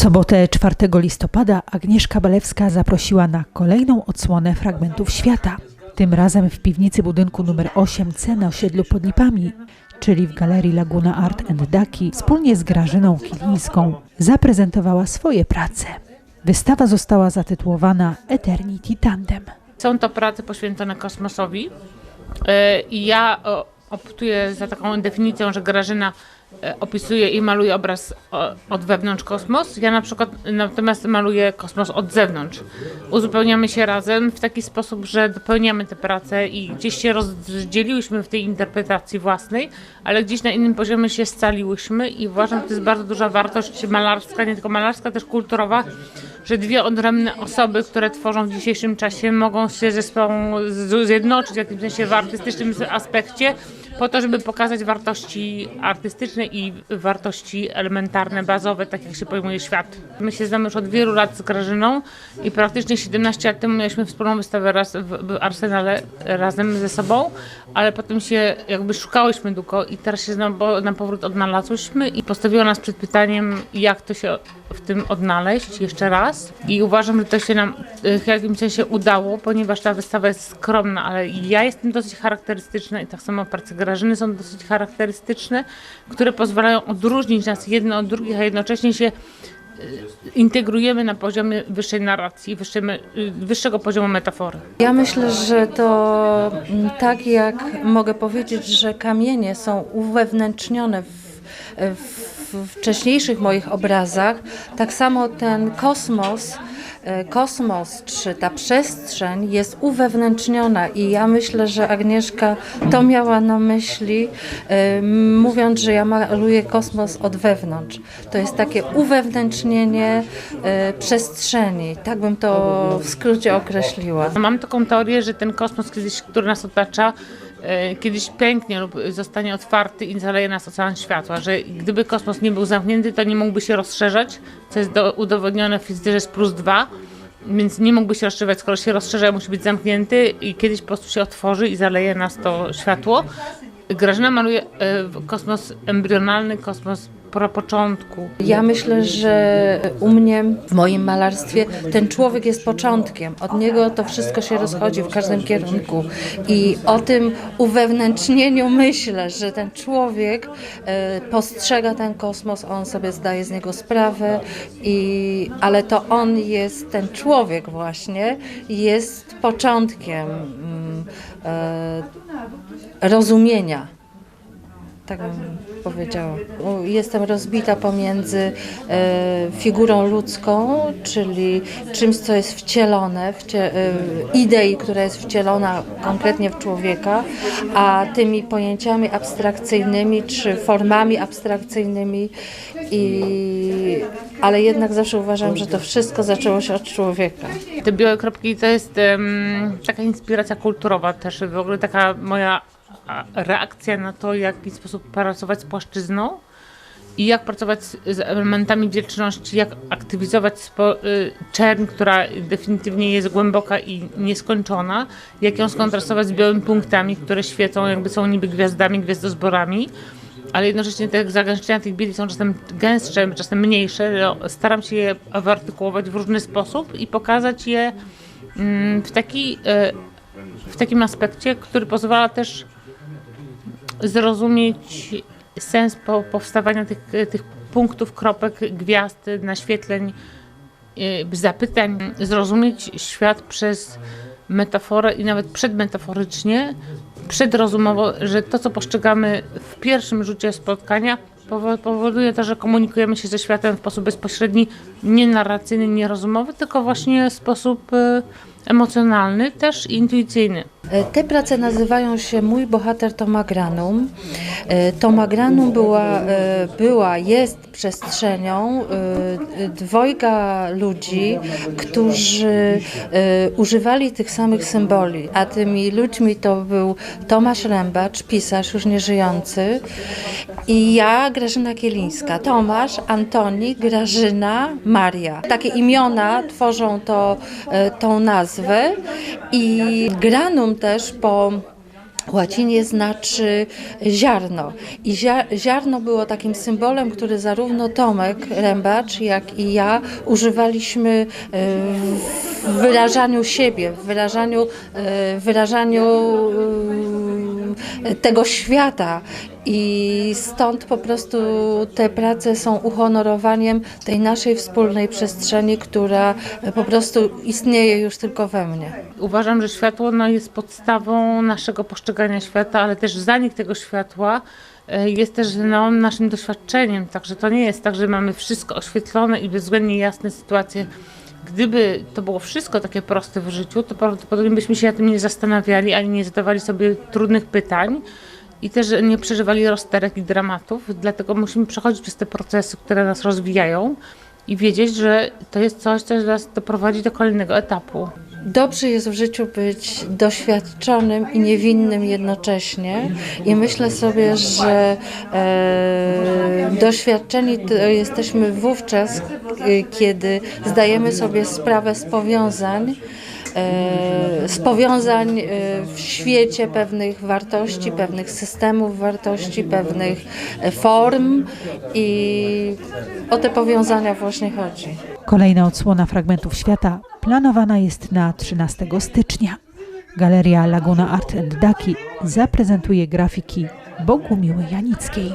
sobotę 4 listopada Agnieszka Balewska zaprosiła na kolejną odsłonę fragmentów świata. Tym razem w piwnicy budynku numer 8C na osiedlu pod Lipami, czyli w galerii Laguna Art and Daki, wspólnie z Grażyną Kilińską zaprezentowała swoje prace. Wystawa została zatytułowana Eternity Tandem. Są to prace poświęcone kosmosowi E, i ja optuję za taką definicją, że Grażyna e, opisuje i maluje obraz od wewnątrz kosmos. Ja na przykład natomiast maluję kosmos od zewnątrz. Uzupełniamy się razem w taki sposób, że dopełniamy te prace i gdzieś się rozdzieliłyśmy w tej interpretacji własnej, ale gdzieś na innym poziomie się scaliłyśmy i uważam, że to jest bardzo duża wartość malarska, nie tylko malarska, też kulturowa, że dwie odrębne osoby, które tworzą w dzisiejszym czasie, mogą się ze sobą zjednoczyć w jakimś sensie w artystycznym aspekcie, po to, żeby pokazać wartości artystyczne i wartości elementarne, bazowe, tak jak się pojmuje świat. My się znamy już od wielu lat z Grażyną i praktycznie 17 lat temu mieliśmy wspólną wystawę raz w, Arsenale razem ze sobą, ale potem się jakby szukałyśmy długo i teraz się na powrót odnalazłyśmy i postawiło nas przed pytaniem, jak to się w tym odnaleźć jeszcze raz. I uważam, że to się nam e, w jakimś sensie udało, ponieważ ta wystawa jest skromna, ale ja jestem dosyć charakterystyczna i tak samo prace Grażyny są dosyć charakterystyczne, które pozwalają odróżnić nas jedno od drugich, a jednocześnie się e, integrujemy na poziomie wyższej narracji, y, wyższego poziomu metafory. Ja myślę, że to mm, tak jak mogę powiedzieć, że kamienie są uwewnętrznione w, w wcześniejszych moich obrazach, tak samo ten kosmos, kosmos czy ta przestrzeń jest uwewnętrzniona i ja myślę, że Agnieszka to miała na myśli, e, mówiąc, że ja maluję kosmos od wewnątrz. To jest takie uwewnętrznienie e, przestrzeni, tak bym to w skrócie określiła. Mam taką teorię, że ten kosmos który nas otacza, e, kiedyś pęknie lub zostanie otwarty i zaleje nas ocean światła, że gdyby kosmos nie był zamknięty, to nie mógłby się rozszerzać, co jest do, udowodnione w fizyce, że jest plus dwa, więc nie mógłby się rozszerzać, skoro się rozszerza, musi być zamknięty i kiedyś po prostu się otworzy i zaleje nas to światło. Grażyna maluje e, kosmos embrionalny, kosmos prapoczątku. Ja myślę, że u mnie w moim malarstwie ten człowiek jest początkiem. Od niego to wszystko się rozchodzi w każdym kierunku. I o tym uwewnętrznieniu myślę, że ten człowiek e, postrzega ten kosmos, on sobie zdaje z niego sprawę, i, ale to on jest, ten człowiek właśnie, jest początkiem mm, e, rozumienia. Tak bym powiedziała. Jestem rozbita pomiędzy e, figurą ludzką, czyli czymś, co jest wcielone, wcie, e, idei, która jest wcielona konkretnie w człowieka, a tymi pojęciami abstrakcyjnymi czy formami abstrakcyjnymi. I, ale jednak zawsze uważam, że to wszystko zaczęło się od człowieka. Te białe kropki to jest em, taka inspiracja kulturowa też, w ogóle taka moja reakcja na to, w jaki sposób pracować z płaszczyzną i jak pracować z, elementami wdzięczności, jak aktywizować spo, y, czerń, która definitywnie jest głęboka i nieskończona, jak ją skontrastować z białymi punktami, które świecą, jakby są niby gwiazdami, gwiazdozborami ale jednocześnie te zagęszczenia tych bieli są czasem gęstsze, czasem mniejsze. No, Staram się je wyartykułować w różny sposób i pokazać je mm, w, taki, e, w takim aspekcie, który pozwala też zrozumieć sens po, powstawania tych, tych punktów, kropek, gwiazd, naświetleń, e, zapytań, zrozumieć świat przez metaforę i nawet przedmetaforycznie, przedrozumowo, że to, co postrzegamy w pierwszym rzucie spotkania, powo- powoduje to, że komunikujemy się ze światem w sposób bezpośredni, nie narracyjny, nie rozumowy, tylko właśnie w sposób e, emocjonalny, też intuicyjny. E, Te prace nazywają się Mój bohater Tomagranum. E, Tomagranum była, e, była, jest przestrzenią dwojga ludzi, którzy używali tych samych symboli, a tymi ludźmi to był Tomasz Rębacz, pisarz już nieżyjący i ja, Grażyna Kielińska. Tomasz, Antoni, Grażyna, Maria. Takie imiona tworzą to, e, tą nazwę i granum też po łacinie znaczy ziarno. I zia- ziarno było takim symbolem, który zarówno Tomek Rębacz, jak i ja używaliśmy e, w wyrażaniu siebie, w wyrażaniu, e, w wyrażaniu tego świata. I stąd po prostu te prace są uhonorowaniem tej naszej wspólnej przestrzeni, która po prostu istnieje już tylko we mnie. Uważam, że światło no, jest podstawą naszego postrzegania świata, ale też zanik tego światła e, jest też no, naszym doświadczeniem. Także to nie jest tak, że mamy wszystko oświetlone i bezwzględnie jasne sytuacje. Gdyby to było wszystko takie proste w życiu, to prawdopodobnie byśmy się na tym nie zastanawiali, ani nie zadawali sobie trudnych pytań i też nie przeżywali rozterek i dramatów. Dlatego musimy przechodzić przez te procesy, które nas rozwijają i wiedzieć, że to jest coś, co nas doprowadzi do kolejnego etapu. Dobrze jest w życiu być doświadczonym i niewinnym jednocześnie. I myślę sobie, że e, doświadczeni jesteśmy wówczas, e, kiedy zdajemy sobie sprawę z powiązań. e, Z powiązań e, w świecie pewnych wartości, pewnych systemów wartości, pewnych form i o te powiązania właśnie chodzi. Kolejna odsłona fragmentów świata planowana jest na 13 stycznia. Galeria Laguna Art and Daki zaprezentuje grafiki Bogumiły Janickiej.